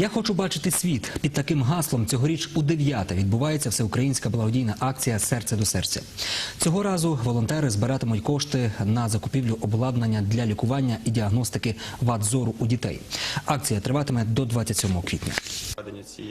Я хочу бачити світ. Під таким гаслом цьогоріч у дев'яте відбувається всеукраїнська благодійна акція Серце до серця. Цього разу волонтери збиратимуть кошти на закупівлю обладнання для лікування і діагностики вад зору у дітей. Акція триватиме до 27 квітня.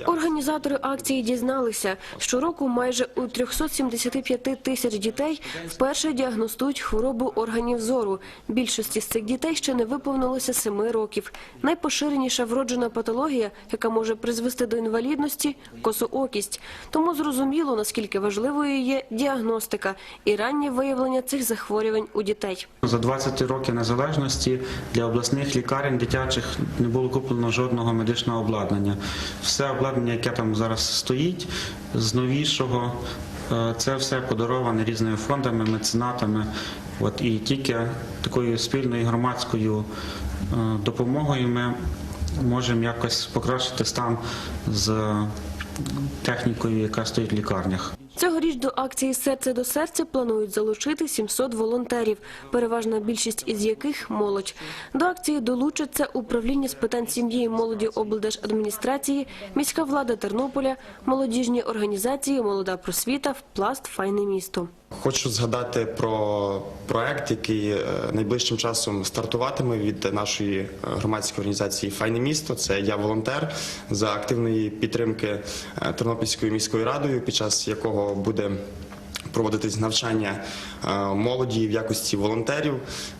Організатори акції дізналися, щороку майже у 375 тисяч дітей вперше діагностують хворобу органів зору. Більшості з цих дітей ще не виповнилося 7 років. Найпоширеніша вроджена патологія, яка може призвести до інвалідності – косоокість. Тому зрозуміло, наскільки важливою є діагностика і раннє виявлення цих захворювань у дітей. За 20 років незалежності для обласних лікарень дитячих не було куплено жодного медичного обладнання. Все обладнання, яке там зараз стоїть, з новішого, е, це все подароване різними фондами, меценатами. От і тільки такою спільною громадською е, допомогою ми можемо якось покращити стан з технікою, яка стоїть в лікарнях. Цьогоріч до акції Серце до серця планують залучити 700 волонтерів, переважна більшість із яких молодь. До акції долучаться управління з питань сім'ї і молоді облдержадміністрації, міська влада Тернополя, молодіжні організації, молода просвіта, пласт, файне місто. Хочу згадати про проект, який е, найближчим часом стартуватиме від нашої е, громадської організації Файне місто. Це я волонтер за активної підтримки е, Тернопільською міською радою, під час якого буде. Проводитись навчання е, молоді в якості волонтерів,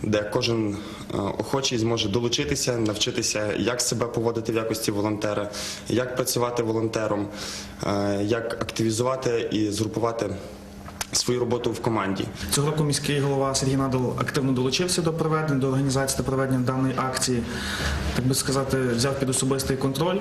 де кожен е, охочий зможе долучитися, навчитися, як себе поводити в якості волонтера, як працювати волонтером, е, як активізувати і згрупувати свою роботу в команді. Цього року міський голова Сергій Надал активно долучився до проведення, до організації та проведення даної акції, так би сказати, взяв під особистий контроль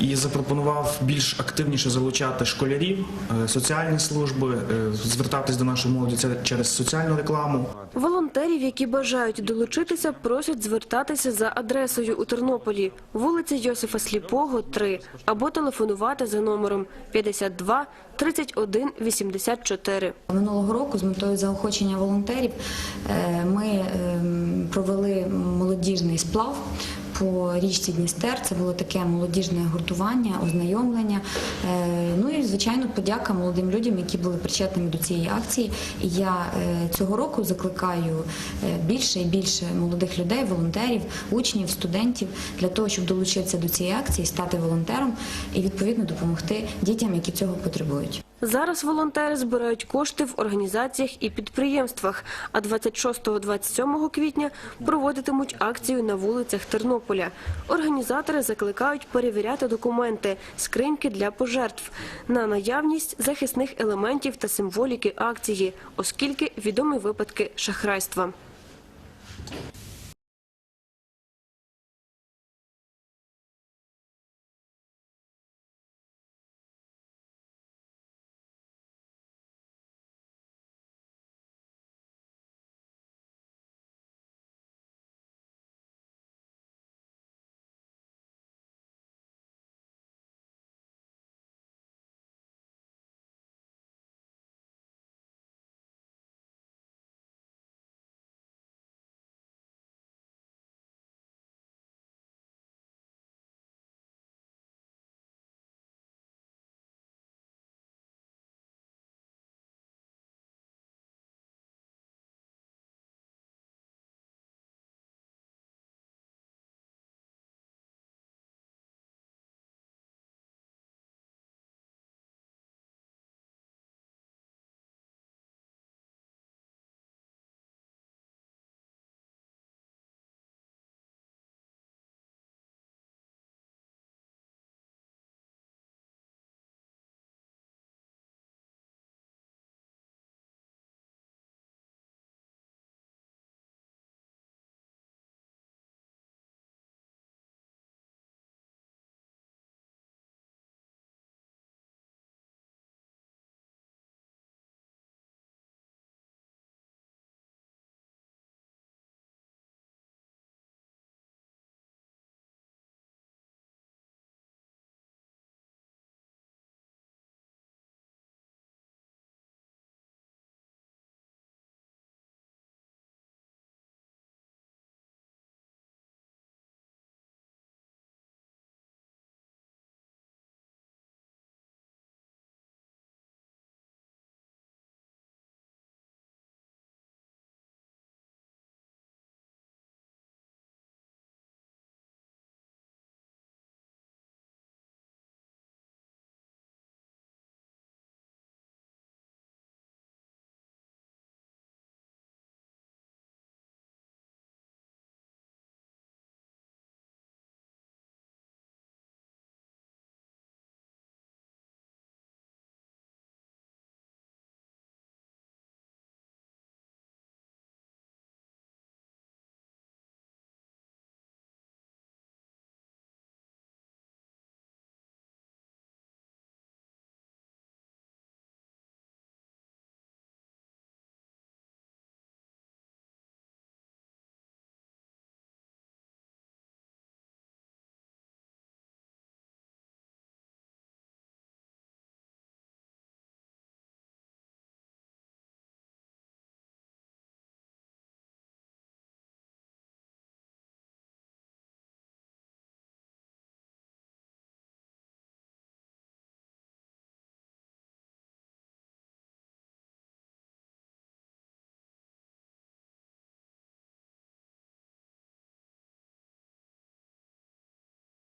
і запропонував більш активніше залучати школярів, е, соціальні служби, е, звертатись до нашої молоді через соціальну рекламу. Волонтерів, які бажають долучитися, просять звертатися за адресою у Тернополі, вулиця Йосифа Сліпого, 3, або телефонувати за номером 52 31 84. Минулого року з метою заохочення волонтерів е, ми ем, провели молодіжний сплав. По річці Дністер це було таке молодіжне гуртування, ознайомлення. Е, Ну і звичайно, подяка молодим людям, які були причетними до цієї акції. І я е, цього року закликаю е, більше і більше молодих людей, волонтерів, учнів, студентів для того, щоб долучитися до цієї акції, стати волонтером і відповідно допомогти дітям, які цього потребують. Зараз волонтери збирають кошти в організаціях і підприємствах, а 26-27 квітня проводитимуть акцію на вулицях Тернополя. Організатори закликають перевіряти документи, скриньки для пожертв на наявність захисних елементів та символіки акції, оскільки відомі випадки шахрайства.